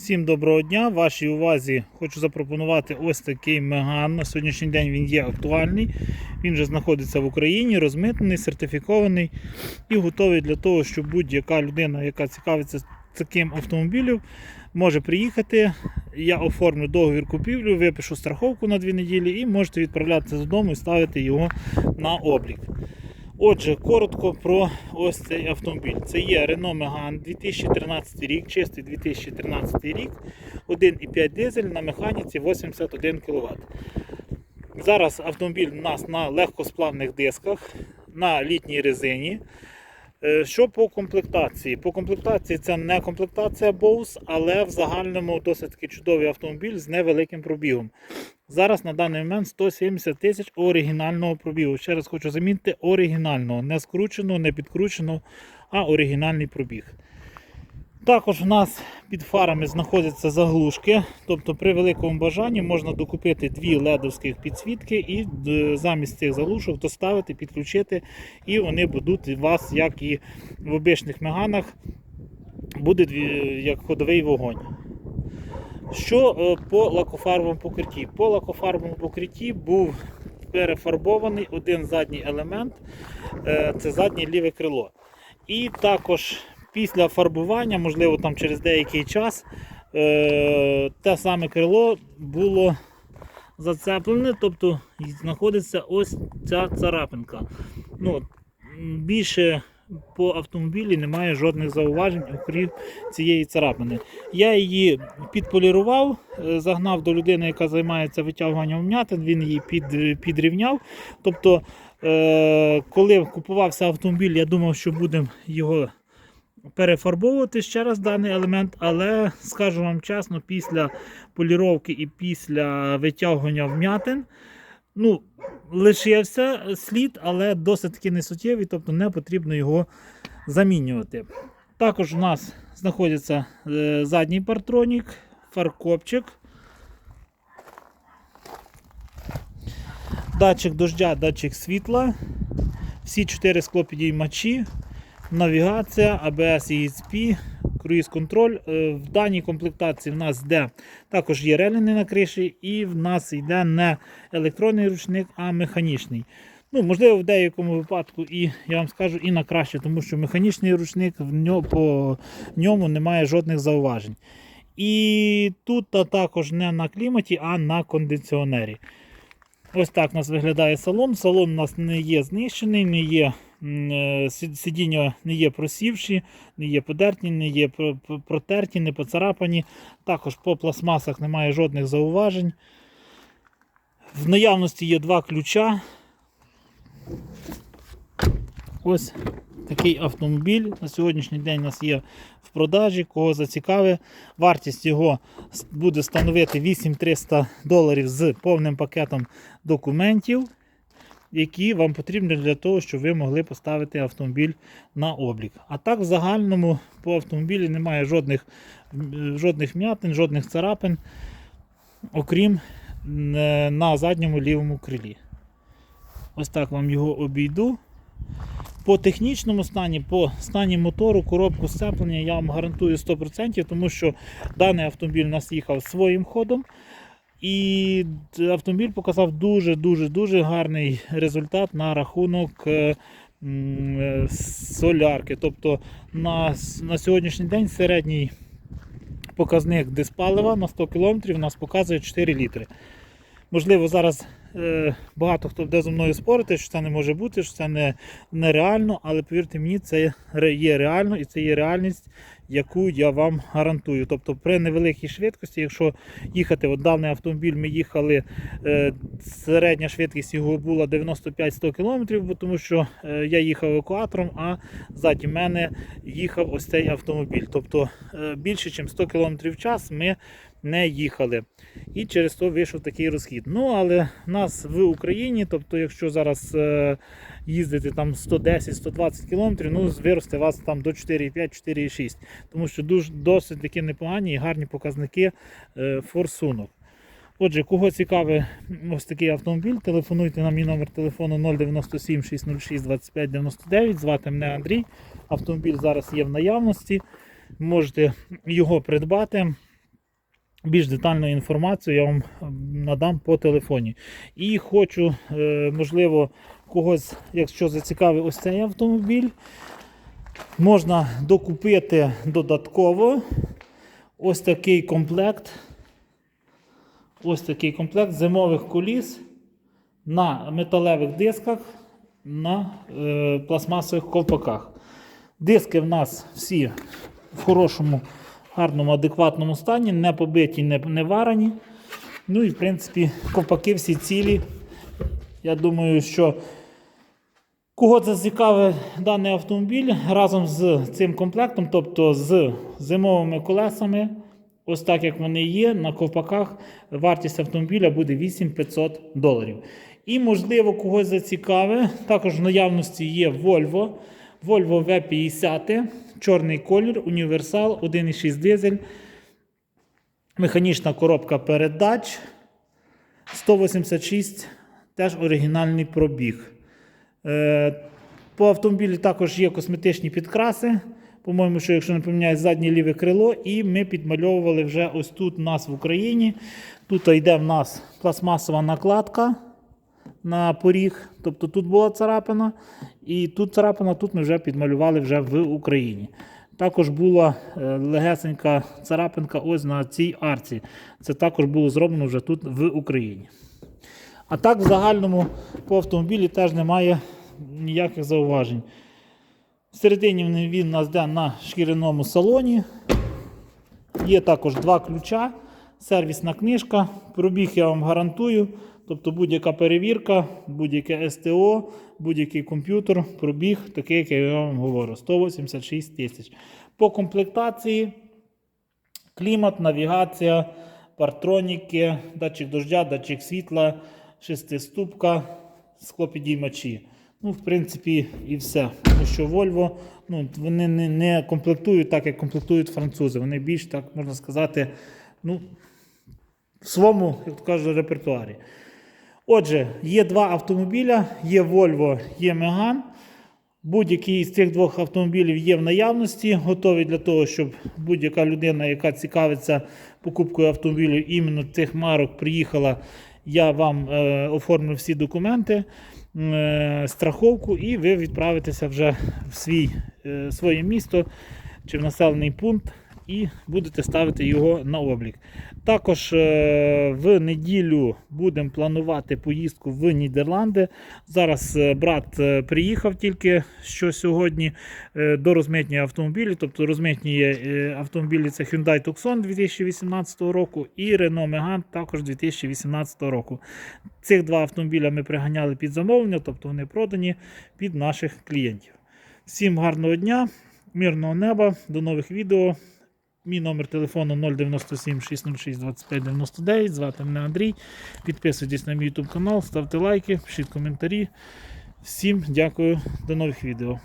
Всім доброго дня! Вашій увазі хочу запропонувати ось такий меган. На сьогоднішній день він є актуальний. Він вже знаходиться в Україні, розмитнений, сертифікований і готовий для того, щоб будь-яка людина, яка цікавиться таким автомобілем, може приїхати. Я оформлю договір купівлі, випишу страховку на дві неділі і можете відправлятися додому і ставити його на облік. Отже, коротко про ось цей автомобіль. Це є Renault Megane 2013 рік, чистий 2013 рік, 1,5 дизель на механіці 81 кВт. Зараз автомобіль у нас на легкосплавних дисках, на літній резині. Е, Що по комплектації? По комплектації це не комплектація Bose, але в загальному досить чудовий автомобіль з невеликим пробігом. Зараз на даний момент 170 тисяч оригінального пробігу. Ще раз хочу замітити, оригінального, не скрученого, не підкрученого, а оригінальний пробіг. Також в нас під фарами знаходяться заглушки, тобто при великому бажанні можна докупити дві ледовських підсвітки і е, замість цих заглушок доставити, підключити, і вони будуть у вас, як і в обичних меганах, буде як ходовий вогонь. Що е, по лакофарбовому покритті? По лакофарбовому покритті був перефарбований один задній елемент, е, це заднє ліве крило. І також після фарбування, можливо, там через деякий час, е, те саме крило було зацеплене, тобто знаходиться ось ця царапинка. Ну, більше по автомобілі немає жодних зауважень, окрім цієї царапини. Я її підполірував, е, загнав до людини, яка займається витягуванням вмятин, він її під, підрівняв. Тобто, е, коли купувався автомобіль, я думав, що будемо його перефарбовувати ще раз даний елемент, але скажу вам чесно, після поліровки і після витягування вмятин, ну, лишився слід, але досить таки не суттєвий, тобто не потрібно його замінювати. Також у нас знаходиться е, задній партронік, фаркопчик, датчик дождя, датчик світла, всі чотири склопідіймачі, навігація, ABS ESP, круїз контроль. Е, В даній комплектації в нас йде також є реліни на криші, і в нас йде не електронний ручник, а механічний. Ну, можливо, в деякому випадку і я вам скажу і на краще, тому що механічний ручник в ньо, по ньому немає жодних зауважень. І тут та також не на кліматі, а на кондиціонері. Ось так у нас виглядає салон. Салон у нас не є знищений, не є е, сидіння не є просівші, не є подерті, не є про- про- протерті, не поцарапані. Також по пластмасах немає жодних зауважень. В наявності є два ключа. Ось такий автомобіль на сьогоднішній день у нас є в продажі. Кого зацікавить, вартість його буде становити 8300 доларів з повним пакетом документів, які вам потрібні для того, щоб ви могли поставити автомобіль на облік. А так, в загальному по автомобілі немає жодних, жодних м'ятин, жодних царапин, окрім е, на задньому лівому крилі. Ось так вам його обійду. По технічному стані, по стані мотору, коробку сцеплення я вам гарантую 100%, тому що даний автомобіль у нас їхав своїм ходом. І автомобіль показав дуже-дуже дуже гарний результат на рахунок е, е, солярки. Тобто на, на сьогоднішній день середній показник диспалива на 100 км у нас показує 4 літри. Можливо, зараз багато хто буде зі мною спорити, що це не може бути, що це не, нереально, але повірте мені, це є реально і це є реальність, яку я вам гарантую. Тобто при невеликій швидкості, якщо їхати, от даний автомобіль ми їхали, е, середня швидкість його була 95-100 км, тому що е, я їхав евакуатором, а ззаді мене їхав ось цей автомобіль. Тобто е, більше, ніж 100 км в час ми не їхали. І через то вийшов такий розхід. Ну, але в нас в Україні, тобто, якщо зараз їздити там 110-120 км, ну, виросте вас там до 4,5-4,6. Тому що дуже, досить такі непогані і гарні показники е, форсунок. Отже, кого цікавий ось такий автомобіль, телефонуйте на мій номер телефону 097 606 25 99. Звати мене Андрій. Автомобіль зараз є в наявності. Можете його придбати. більш детальну інформацію я вам надам по телефоні. І хочу, е, можливо, когось, якщо зацікавив ось цей автомобіль, можна докупити додатково ось такий комплект. Ось такий комплект зимових коліс на металевих дисках на е, пластмасових ковпаках. Диски в нас всі в хорошому, гарному, адекватному стані, не побиті, не, не варані. Ну і в принципі ковпаки всі цілі. Я думаю, що кого це зацікавить даний автомобіль разом з цим комплектом, тобто з зимовими колесами, ось так як вони є, на ковпаках вартість автомобіля буде 8500 доларів. І, можливо, когось зацікавить, також в наявності є Volvo. Volvo V50, чорний колір, універсал, 1,6 дизель, механічна коробка передач, 186, теж оригінальний пробіг. Е, По автомобілі також є косметичні підкраси. По-моєму, що якщо не поміняє заднє ліве крило, і ми підмальовували вже ось тут у нас в Україні. Тут йде в нас пластмасова накладка на поріг. Тобто тут була царапина, і тут царапина, тут ми вже підмалювали вже в Україні. Також була е, легесенька царапинка ось на цій арці. Це також було зроблено вже тут в Україні. А так, в загальному по автомобілі теж немає ніяких зауважень. Всередині він- у нас йде на шкіряному салоні. Є також два ключа, сервісна книжка. Пробіг я вам гарантую. Тобто будь-яка перевірка, будь-яке СТО, будь-який комп'ютер, пробіг, такий, як я вам говорю, 186 тисяч. По комплектації клімат, навігація, партроніки, датчик дождя, датчик світла, шестиступка, склопідіймачі. Ну, в принципі, і все. Тому що Volvo ну, вони не, не комплектують так, як комплектують французи. Вони більш, так можна сказати, ну, в своєму, як то кажуть, репертуарі. Отже, є два автомобіля, є Volvo, є Megane. Будь-який з цих двох автомобілів є в наявності, готові для того, щоб будь-яка людина, яка цікавиться покупкою автомобілю іменно цих марок, приїхала. Я вам е, оформлю всі документи, е, страховку, і ви відправитеся вже в свій, е, своє місто чи в населений пункт і будете ставити його на облік. Також е, в неділю будемо планувати поїздку в Нідерланди. Зараз е, брат е, приїхав тільки що сьогодні до розмитнення автомобілів. Тобто розмитнює автомобілі це Hyundai Tucson 2018 року і Renault Megane також 2018 року. Цих два автомобіля ми приганяли під замовлення, тобто вони продані під наших клієнтів. Всім гарного дня, мирного неба, до нових відео. Мій номер телефону 097 606 25 99. Звати мене Андрій. Підписуйтесь на мій YouTube канал, ставте лайки, пишіть коментарі. Всім дякую, до нових відео.